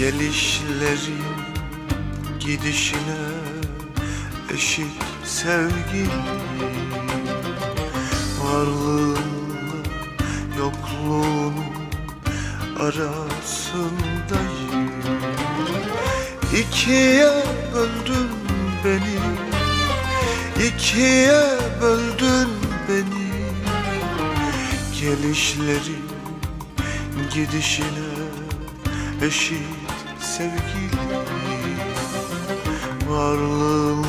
Gelişlerin gidişine eşit sevgi. Varlığınla yokluğunun arasındayım. İkiye böldün beni. İkiye böldün beni. Gelişlerin gidişine eşit sevgili. Varlığınla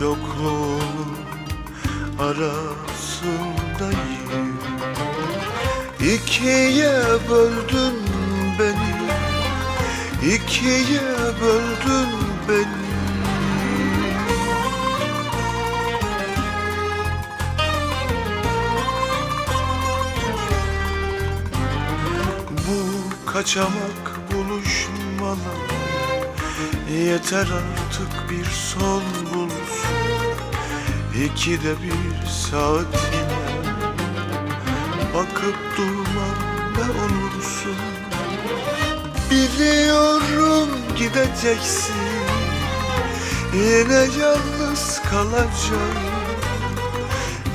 yokluğunun arasındayım. İkiye böldün beni. İkiye böldün beni. Kaçamak buluşmalar Yeter artık bir son bulsun. İkide bir saatine Bakıp durma ne olursun. Biliyorum gideceksin. Yine yalnız kalacağım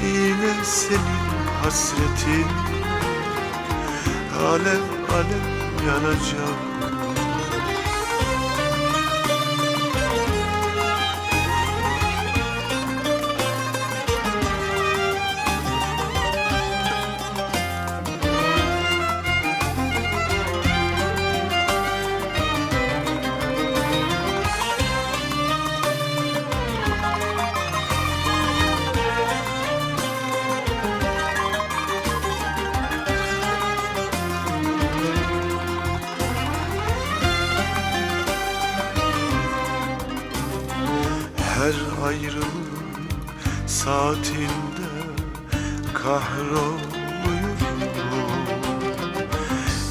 Yine senin hasretin. Alev alev yanacağım Her ayrılık saatinde kahroluyorum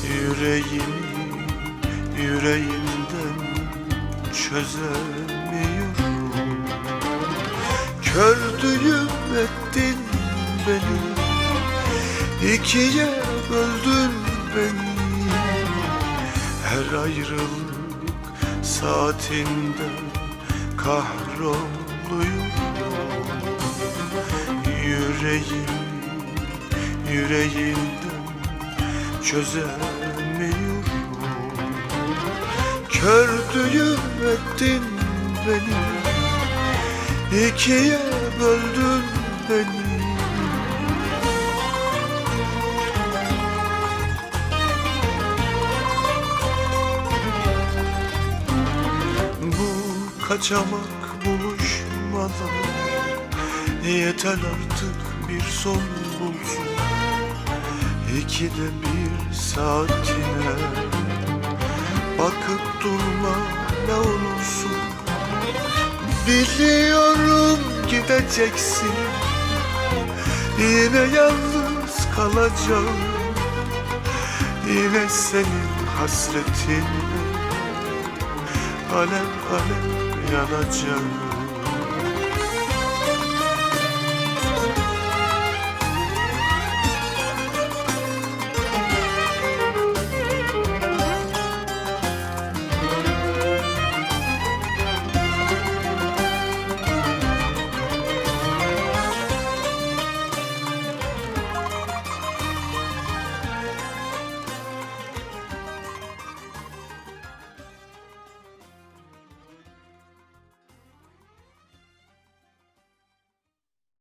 Yüreğimi yüreğimden çözemiyorum. Kördüğüm ettin beni ikiye böldün beni. Her ayrılık saatinde kahroluyorum Yüreğim yüreğimden çözemiyorum Kördüğüm ettin beni ikiye böldün beni kaçamak buluşmalar Yeter artık bir son bulsun İkide bir saatine Bakıp durma ne olursun. Biliyorum gideceksin Yine yalnız kalacağım. Yine senin hasretinle Alev alev yanacağım